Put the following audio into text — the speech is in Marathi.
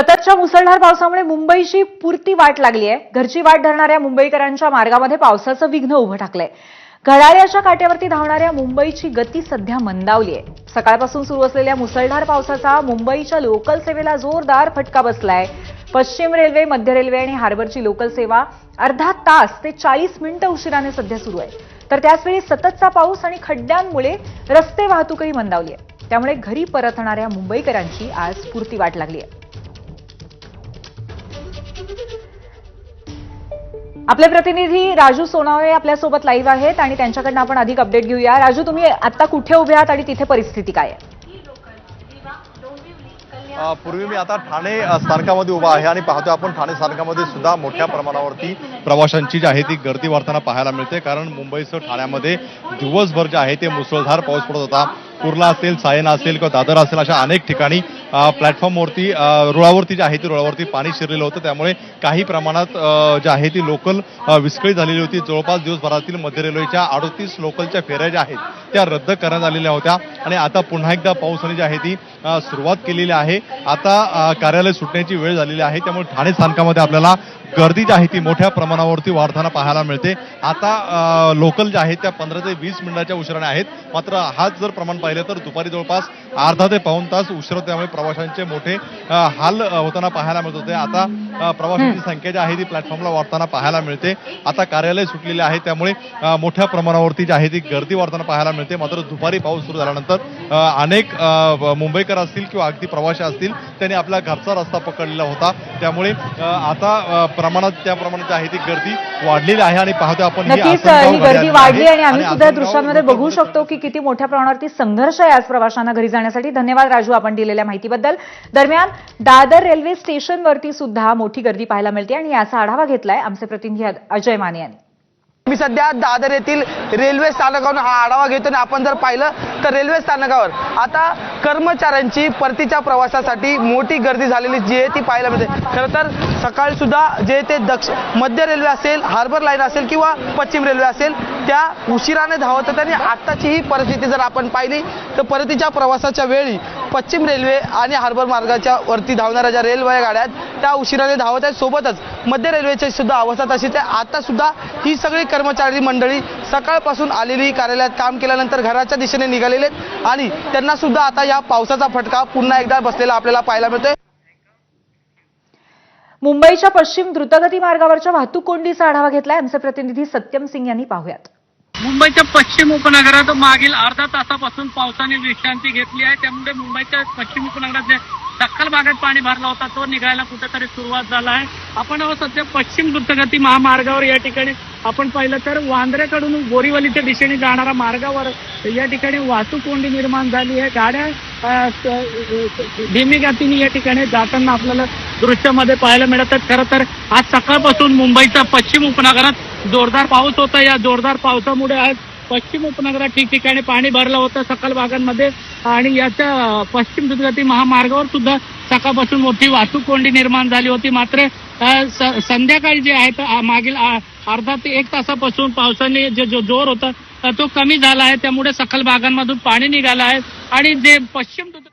सततच्या मुसळधार पावसामुळे मुंबईची पुरती वाट लागली आहे. घरची वाट धरणाऱ्या मुंबईकरांच्या मार्गामध्ये पावसाचं विघ्न उभं ठाकलंय घडाळ्याच्या काट्यावरती धावणाऱ्या मुंबईची गती सध्या मंदावली आहे. सकाळपासून सुरू असलेल्या मुसळधार पावसाचा मुंबईच्या लोकल सेवेला जोरदार फटका बसलाय. पश्चिम रेल्वे मध्य रेल्वे आणि हार्बरची लोकल सेवा अर्धा तास ते चाळीस मिनिटं उशिराने सध्या सुरू आहे. तर त्याचवेळी सततचा पाऊस आणि खड्ड्यांमुळे रस्ते वाहतूकही मंदावली आहे. त्यामुळे घरी परतणाऱ्या मुंबईकरांची आज पूर्ती वाट लागली आहे. आपले प्रतिनिधी राजू सोनावळे आपल्यासोबत लाईव्ह आहेत आणि त्यांच्याकडनं आपण अधिक अपडेट घेऊया. राजू तुम्ही आता कुठे उभे आहात आणि तिथे परिस्थिती काय आहे? पूर्वी मी आता ठाणे स्थानकामध्ये उभा आहे आणि पाहतोय आपण ठाणे स्थानकामध्ये सुद्धा मोठ्या प्रमाणावरती प्रवाशांची जी आहे ती गर्दी वाढताना पाहायला मिळते. कारण मुंबईसह ठाण्यामध्ये दिवसभर जे आहे ते मुसळधार पाऊस पडत होता. कुर्ला असेल सायना असेल किंवा दादर असेल अशा अनेक ठिकाणी प्लॅटफॉर्मवरती रुळावरती जे आहे ती रुळावरती पाणी शिरलेलं होतं. त्यामुळे काही प्रमाणात जे आहे ती लोकल विस्कळीत झालेली होती. जवळपास दिवसभरातील मध्य रेल्वेच्या अडतीस लोकलच्या फेऱ्या ज्या आहेत त्या रद्द करण्यात आलेल्या होत्या. आणि आता पुन्हा एकदा पावसाने जी आहे ती सुरुवात केलेली आहे. आता कार्यालय सुटण्याची वेळ झालेली आहे. त्यामुळे ठाणे स्थानकामध्ये आपल्याला गर्दी जी आहे ती मोठ्या प्रमाणावरती वाढताना पाहायला मिळते. आता लोकल ज्या आहेत त्या पंधरा ते वीस मिनिटाच्या उशिराने आहेत. मात्र हाच जर प्रमाण पाहिलं तर दुपारी जवळपास अर्धा ते पाऊण तास उशीर त्यामुळे प्रवाशांचे मोठे हाल होताना पाहायला मिळत होते. आता प्रवाशांची संख्या जी आहे ती प्लॅटफॉर्मला वाढताना पाहायला मिळते. आता कार्यालय सुटलेले आहे. त्यामुळे मोठ्या प्रमाणावरती जी आहे ती गर्दी वाढताना पाहायला मिळते. मात्र दुपारी पाऊस सुरू झाल्यानंतर अनेक मुंबईकर असतील किंवा अगदी प्रवासी असतील त्यांनी आपला घरचा रस्ता पकडलेला होता. त्यामुळे आता प्रमाणात त्या प्रमाणात आहे ती गर्दी वाढलेली आहे आणि पाहतो आपण ही ही गर्दी. वाढली आणि आम्ही सुद्धा दृश्यांमध्ये बघू शकतो की किती मोठ्या प्रमाणावरती संघर्ष आहे आज प्रवाशांना घरी जाण्यासाठी. धन्यवाद राजू आपण दिलेल्या माहितीबद्दल. दरम्यान दादर रेल्वे स्टेशनवरती सुद्धा मोठी गर्दी पाहायला मिळते आणि याचा आढावा घेतलाय आमचे प्रतिनिधी अजय माने यांनी. मी सध्या दादर येथील रेल्वे स्थानकावरून हा आढावा घेतो आणि आपण जर पाहिलं तर रेल्वे स्थानकावर आता कर्मचाऱ्यांची परतीच्या प्रवासासाठी मोठी गर्दी झालेली जी आहे ती पाहायला मिळते. खरं तर सकाळीसुद्धा जे ते दक्ष मध्य रेल्वे असेल हार्बर लाईन असेल किंवा पश्चिम रेल्वे असेल त्या उशिराने धावत होत्या आणि आत्ताची ही परिस्थिती जर आपण पाहिली तर परतीच्या प्रवासाच्या वेळी पश्चिम रेल्वे आणि हार्बर मार्गाच्या वरती धावणाऱ्या ज्या रेल्वे गाड्या आहेत त्या उशिराने धावत आहेत. सोबतच मध्य रेल्वेची सुद्धा अवस्था तशीच आहे. आता सुद्धा ही सगळी कर्मचारी मंडळी सकाळपासून आलेली कार्यालयात काम केल्यानंतर घराच्या दिशेने निघालेले आहेत आणि त्यांना सुद्धा आता या पावसाचा फटका पुन्हा एकदा बसलेला आपल्याला पाहायला मिळतोय. मुंबईच्या पश्चिम द्रुतगती मार्गावरच्या वाहतूक कोंडीचा आढावा घेतलाय. आमचे प्रतिनिधी सत्यम सिंग यांनी पाहुयात. मुंबईच्या पश्चिम उपनगरात मागील अर्धा तासापासून पावसाने विश्रांती घेतली आहे. त्यामुळे मुंबईच्या पश्चिम उपनगरात जे सखल भागात पाणी भरला होता तो निघायला कुठेतरी सुरुवात झाला आहे. आपण सध्या पश्चिम द्रुतगती महामार्गावर. या ठिकाणी आपण पाहिलं तर वांद्र्याकडून बोरीवलीच्या दिशेने जाणाऱ्या मार्गावर या ठिकाणी वाहतूक कोंडी निर्माण झाली आहे. गाड्या धीमी गतीने या ठिकाणी जाताना आपल्याला दृश्यामध्ये पाहायला मिळतात. खरं तर आज सकाळपासून मुंबईच्या पश्चिम उपनगरात जोरदार पाऊस होता. या जोरदार पावसामुळे आज पश्चिम उपनगरात ठिकठिकाणी पाणी भरलं होतं सकाल भागांमध्ये. आणि याच्या पश्चिम द्रुतगती महामार्गावर सुद्धा सकाळपासून मोठी वाहतूक कोंडी निर्माण झाली होती. मात्र संध्याकाळी जे आहे तर, मागील अर्धा ते एक तासापासून पावसाने जे जो जोर होता तो कमी झाला आहे. त्यामुळे सखल भागांमधून पाणी निघालं आहे. आणि जे पश्चिम द्रुत